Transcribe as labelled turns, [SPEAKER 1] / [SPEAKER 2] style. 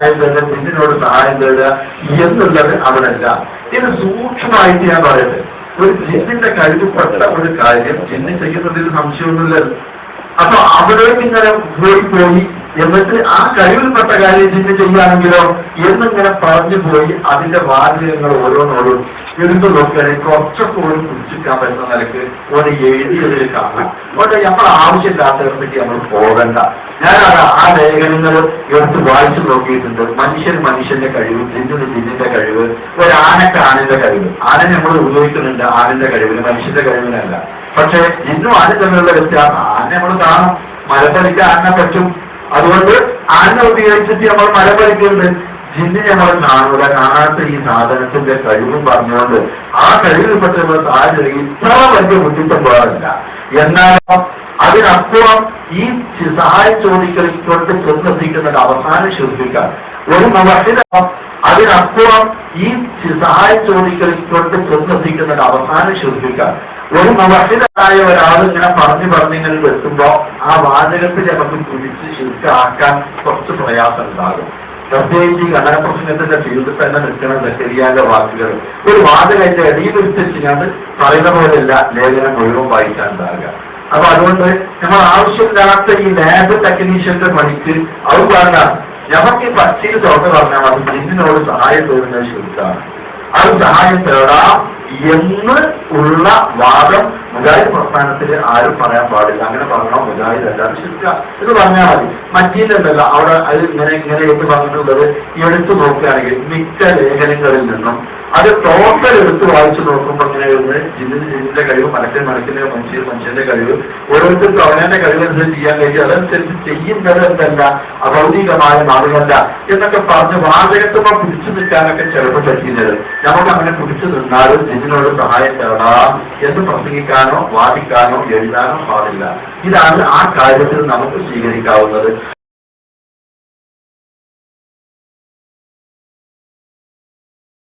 [SPEAKER 1] തേടുക പിന്നിനോട് സഹായം തേടുക എന്നുള്ളത് അവിടല്ല ഇത് സൂക്ഷ്മമായിട്ട് ഞാൻ പറയുന്നത് ഒരു ജിന്നിന്റെ കഴിവുപ്പെട്ട ഒരു കാര്യം ജിന്ന് ചെയ്യുന്നതിൽ സംശയമൊന്നുമില്ലല്ലോ അപ്പൊ അവിടേക്ക് ഇങ്ങനെ പോയി പോയി എന്നിട്ട് ആ കഴിവിൽപ്പെട്ട കാര്യം ജിന്ന് ചെയ്യുകയാണെങ്കിലോ എന്നിങ്ങനെ പറഞ്ഞു പോയി അതിന്റെ വാചകങ്ങൾ ഓരോന്നോടും കുറച്ചൊക്കെ ഒരു പിടിച്ചിരിക്കാൻ പറ്റുന്ന നിലയ്ക്ക് ഓടെ എഴുതിയതിൽ കാണാം. അതുകൊണ്ട് നമ്മൾ ആവശ്യമില്ലാത്തവർക്ക് നമ്മൾ പോകണ്ട. ഞാനത് ആ- ലേഖനങ്ങൾ എടുത്ത് വായിച്ചു നോക്കിയിട്ടുണ്ട്. മനുഷ്യൻ മനുഷ്യന്റെ കഴിവ് ജിന്നിന് ജിന്നിന്റെ കഴിവ് ഒരു ആനക്ക് ആനന്റെ കഴിവ്. ആന നമ്മൾ ഉപയോഗിക്കുന്നുണ്ട് ആനന്റെ കഴിവിന് മനുഷ്യന്റെ കഴിവിനല്ല. പക്ഷെ ഇന്നും ആന തമ്മിലുള്ള വ്യത്യാസം. ആന നമ്മൾ കാണും. മലപ്പലിക്ക് ആന പറ്റും. അതുകൊണ്ട് ആന ഉപയോഗിച്ചിട്ട് നമ്മൾ മലപ്പലിക്കുന്നുണ്ട് ജിന്നിനെ നമ്മൾ കാണൂല കാണാത്ത ഈ സാധനത്തിന്റെ കഴിവും പറഞ്ഞുകൊണ്ട് ആ കഴിവിൽപ്പെട്ട താഴെ ഇത്ര വലിയ ബുദ്ധിത്തം പോകാറില്ല എന്നാലോ അതിനപ്പുറം ഈ സഹായം ചോദിക്കലിൽ കൊണ്ട് ചെന്നെത്തിക്കുന്നത് അവസാനം ശ്രദ്ധിക്കാം. ഒരു മഹിതം അതിനപ്പുറം ഈ സഹായ ചോദിക്കലിൽ കൊണ്ട് ചെന്നെത്തിക്കുന്നത് അവസാനം ശ്രദ്ധിക്കാം. ഒരു മഹസിലായ ഒരാൾ ഇങ്ങനെ പറഞ്ഞു പറഞ്ഞിങ്ങനെ വെക്കുമ്പോ ആ വാചകത്തിൽ നമുക്ക് പിടിച്ച് ശുദ്ധാക്കാൻ കുറച്ച് പ്രയാസം ഉണ്ടാകും. പ്രത്യേകിച്ച് ഈ കലാപ്രശ്നത്തിന്റെ ഫീൽഡിൽ തന്നെ നിൽക്കുന്ന ശരിയായ വാക്കുകൾ. ഒരു ഇടയിൽ എടുത്തിരിക്കുന്നത് പറയുന്ന പോലെയല്ല ലേഖനം മുഴുവൻ വായിക്കാൻ ഉണ്ടാകുക അപ്പൊ അതുകൊണ്ട് നമ്മൾ ആവശ്യമില്ലാത്ത ഈ ലാബ് ടെക്നീഷ്യന്റെ പണിക്ക് അവർ പറഞ്ഞാൽ നമുക്ക് ഈ പച്ചയിൽ തുറന്ന് പറഞ്ഞാൽ അത് ജിന്നിനോട് സഹായം തേടുന്ന ശുദ്ധാണ് അത് സഹായം തേടാം എന്ന് ഉള്ള വാദം മുജാഹിദ് പ്രസ്ഥാനത്തിൽ ആരും പറയാൻ പാടില്ല. അങ്ങനെ പറഞ്ഞാൽ മുജാഹിദ് അല്ല. ശുദ്ധ ഇത് പറഞ്ഞാൽ മതി. മറ്റീലല്ല അവിടെ അത് ഇങ്ങനെ ഇങ്ങനെ എന്ന് പറഞ്ഞിട്ടുള്ളത് എടുത്തു നോക്കുകയാണെങ്കിൽ മിക്ക ലേഖനങ്ങളിൽ നിന്നും അത് ടോട്ടൽ എടുത്ത് വായിച്ചു നോക്കുമ്പോൾ ഇങ്ങനെ വരുന്നത് ജിന്നിന് ജിന്നിന്റെ കഴിവ് മനസ്സിന് മനസ്സിന്റെ മനുഷ്യ മനുഷ്യന്റെ കഴിവ് ഓരോരുത്തർക്കും അവനെ കഴിവനുസരിച്ച് ചെയ്യാൻ കഴിയും. അതനുസരിച്ച് ചെയ്യുന്നത് എന്തല്ല? അഭൗതികമായ മാർഗമല്ല. എന്നൊക്കെ പറഞ്ഞ് വാചകത്തുമ്പോ പിടിച്ചു നിൽക്കാനൊക്കെ ചിലപ്പോൾ പറ്റുന്നത് നമുക്ക് അങ്ങനെ പിടിച്ചു നിന്നാലും ജിന്നിനോട് സഹായം തേടാം എന്ന് പ്രസംഗിക്കാനോ വാദിക്കാനോ എഴുതാനോ പാടില്ല. ഇതാണ് ആ കാര്യത്തിൽ നമുക്ക് സ്വീകരിക്കാവുന്നത്.